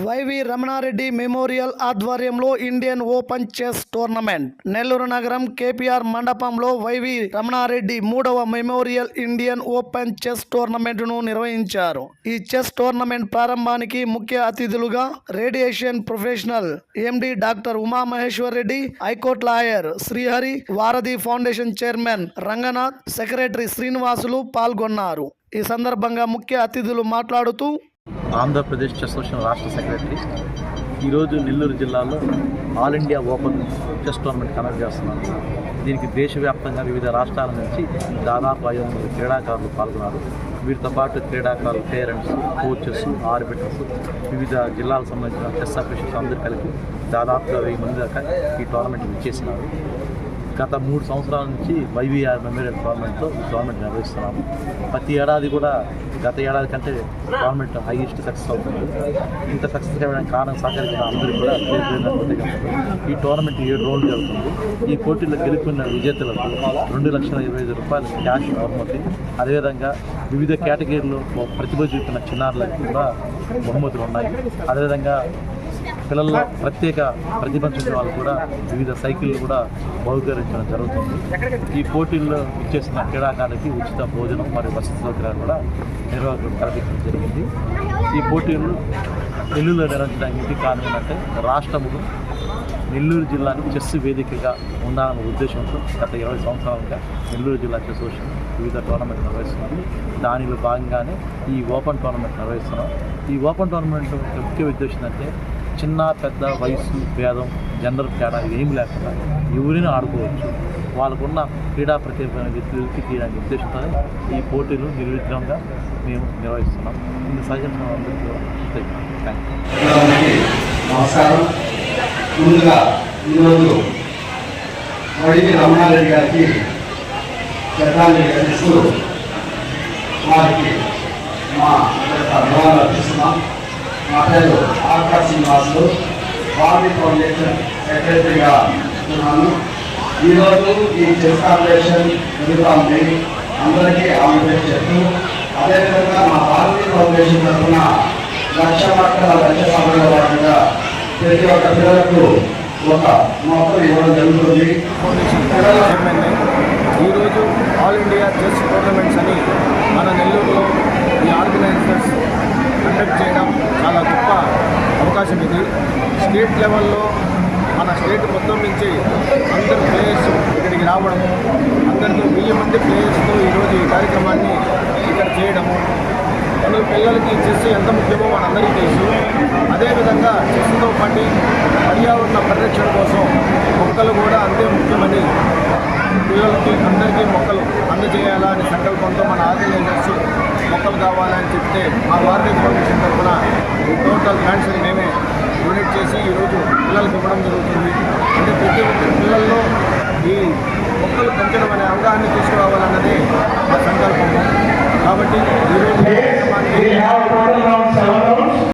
YV Ramanareddy memorial ఆధ్వర్యంలో Indian open chess tournament. Nellore నగరం KPR మండపంలో వైవి రమణారెడ్డి మూడవ మెమోరియల్ ఇండియన్ ఓపెన్ చెస్ టోర్నమెంట్ను నిర్వహించారు. ఈ చెస్ టోర్నమెంట్ ప్రారంభానికి ముఖ్య అతిథులుగా radiation professional MD doctor Umamaheshwar Reddy high court lawyer Srihari Varadhi foundation chairman Ranganath secretary Srinivasulu పాల్గొన్నారు. ఈ సందర్భంగా ముఖ్య అతిథులు మాట్లాడుతూ ఆంధ్రప్రదేశ్ చెస్ అసోసియేషన్ రాష్ట్ర సెక్రటరీ. ఈరోజు నెల్లూరు జిల్లాలో all India open chess tournament conduct చేస్తున్నాను దీనికి దేశవ్యాప్తంగా వివిధ రాష్ట్రాల నుంచి దాదాపు ఐదు వందల క్రీడాకారులు పాల్గొన్నారు. వీరితో పాటు క్రీడాకారులు పేరెంట్స్ కోచెస్ ఆర్బిటర్స్ వివిధ జిల్లాలకు సంబంధించిన చెస్ అఫీషియల్స్ అందరూ కలిపి దాదాపుగా వెయ్యి మంది దాకా ఈ టోర్నమెంట్ ఇచ్చేసినారు గత మూడు సంవత్సరాల నుంచి వైవీఆర్ మెమోరియల్ టోర్నమెంట్తో గవర్నమెంట్ నిర్వహిస్తున్నాము. ప్రతి ఏడాది కూడా గత ఏడాది కంటే టోర్నమెంట్ హైయెస్ట్ సక్సెస్ అవుతుంది. ఇంత సక్సెస్ అవ్వడానికి కారణం సహకరించిన అందరికీ కూడా ఈ టోర్నమెంట్ ఏడు రోజులు జరుగుతుంది ఈ పోటీలో గెలుపుకున్న విజేతలకు రెండు లక్షల ఇరవై ఐదు రూపాయలు క్యాష్ బహుమతి. అదేవిధంగా వివిధ కేటగిరీలో ప్రతిభ చూపిన చిన్నారులకు కూడా బహుమతులు ఉన్నాయి. అదేవిధంగా పిల్లల్లో ప్రత్యేక ప్రతిభ వాళ్ళు కూడా వివిధ సైకిళ్ళు కూడా బహుకరించడం జరుగుతుంది. ఈ పోటీల్లో ఇచ్చేసిన క్రీడాకారులకి ఉచిత భోజనం మరియు వసతి సౌకర్యాలు కూడా నిర్వాహకులు కల్పించడం జరిగింది. ఈ పోటీలు నెల్లూరులో నిర్వహించడానికి కారణం ఏంటంటే రాష్ట్రములు నెల్లూరు జిల్లాని చెస్ వేదికగా ఉండాలన్న ఉద్దేశంతో గత ఇరవై సంవత్సరాలుగా నెల్లూరు జిల్లా చెస్ వివిధ టోర్నమెంట్ నిర్వహిస్తుంది. దానిలో భాగంగానే ఈ ఓపెన్ టోర్నమెంట్ నిర్వహిస్తున్నాం. ఈ ఓపెన్ టోర్నమెంట్ ముఖ్య ఉద్దేశం అంటే చిన్న పెద్ద వయసు భేదం జెండర్ తేడా ఏమి లేకుండా ఎవరిని ఆడుకోవచ్చు. వాళ్ళకున్న క్రీడా ప్రతిభ వ్యక్తులకి తీయడానికి ఉద్దేశంతో ఈ పోటీలు నిర్విఘ్నంగా మేము నిర్వహిస్తున్నాం. ఇందు సహకరించిన అందరికీ థ్యాంక్ యూ అందరికీ నమస్కారం. ముందుగా ఈరోజు వైవి రమణారెడ్డి గారికి శ్రద్ధాంజలి అందిస్తూ వారికి మా యొక్క అర్పిస్తున్నాం. మా పేరు ఆకాశ్ శ్రీనివాసులు ఫౌండేషన్ సెక్రటరీగా ఉన్నాను. ఈరోజు ఈ చెస్ కాంపిటీషన్ జరుగుతుంది. అందరికీ ఆంధ్రప్రదేశ్ చెప్తూ అదేవిధంగా మా భారతీయ ఫౌండేషన్ తరఫున లక్ష పక్కల లక్ష సభలో భాగంగా ప్రతి ఒక్క పిల్లలకు ఒక మొత్తం ఇవ్వడం జరుగుతుంది. ఈరోజు ఆల్ ఇండియా చెస్ టోర్నమెంట్స్ అని మన నెల్లూరులో ఈ ఆర్గనైజర్స్ కండక్ట్ చేయడం అవకాశం ఇది. స్టేట్ లెవెల్లో మన స్టేట్ మొత్తం నుంచి అందరు ప్లేయర్స్ ఇక్కడికి రావడము అందరితో వెయ్యి మంది ప్లేయర్స్తో ఈరోజు ఈ కార్యక్రమాన్ని ఇక్కడ చేయడము మన పిల్లలకి చెస్ ఎంత ముఖ్యమో మనందరికీ తెలుసు. అదేవిధంగా చెస్తో పాటు పర్యావరణ పరిరక్షణ కోసం మొక్కలు కూడా అంతే ముఖ్యమని పిల్లలకి అందరికీ మొక్కలు అందజేయాలా అనే సంకల్పంతో మన ఆర్గనైజర్స్ అయితే మా భారతీయ ఫౌండేషన్ తరఫున ఈ టోటల్ ప్లాంట్స్ని మేమే డొనేట్ చేసి ఈరోజు పిల్లలకు ఇవ్వడం జరుగుతుంది. అంటే ప్రతి ఒక్క పిల్లల్లో ఈ మొక్కలు పెంచడం అనే అవగాహన తీసుకురావాలన్నదే